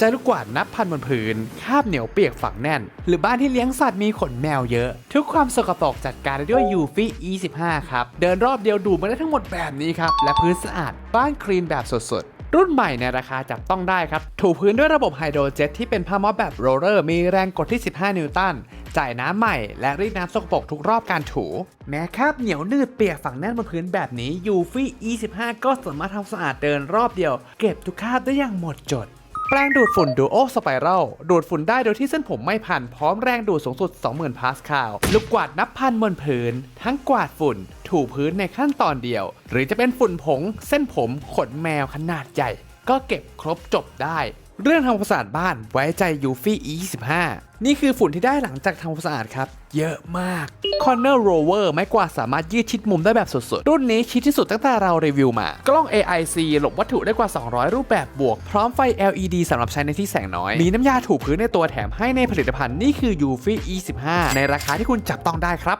จะลูกกวาดนับพันบนพื้น คาบเหนียวเปียกฝังแน่น หรือบ้านที่เลี้ยงสัตว์มีขนแมวเยอะ ทุกความสกปรกจัดการได้ด้วย UFI E15 ครับ เดินรอบเดียวดูมาได้ทั้งหมดแบบนี้ครับ และพื้นสะอาด บ้านคลีนแบบสดๆ รุ่นใหม่ในราคาจับต้องได้ครับ ถูพื้นด้วยระบบไฮโดรเจ็ตที่เป็นผ้าม็อบแบบโรลเลอร์ มีแรงกดที่ 15 นิวตัน จ่ายน้ำใหม่ และรีดน้ำสกปรกทุกรอบการถู แม้คาบเหนียวนืดเปียกฝังแน่นบนพื้นแบบนี้ UFI E15 ก็สามารถทำสะอาดเดินรอบเดียว เก็บทุกคาบได้อย่างหมดจด แปรงดูดฝุ่นดูโอสไปรัลดูดฝุ่นได้โดยที่เส้นผมไม่พัน พร้อมแรงดูดสูงสุด 20,000 พาสคาลลูกกวาดนับพันบนพื้น ทั้งกวาดฝุ่น ถูพื้นในขั้นตอนเดียว หรือจะเป็นฝุ่นผง เส้นผมขนแมวขนาดใหญ่ ก็เก็บครบจบได้ เรื่องทำความสะอาดบ้านไว้ใจ UFI E25 นี่คือฝุ่นที่ได้หลังจากทำความสะอาดครับ เยอะมาก Corner Rover ไม้กวาดสามารถยืดชิดมุมได้แบบสุดๆ รุ่นนี้ชิดที่สุดตั้งแต่เรารีวิวมา กล้อง AIC หลบวัตถุได้กว่า 200 รูปแบบบวก พร้อมไฟ LED สำหรับใช้ในที่แสงน้อย มีน้ำยาถูพื้นในตัวแถมให้ในผลิตภัณฑ์นี่คือ UFI E15 ในราคาที่คุณจับต้องได้ครับ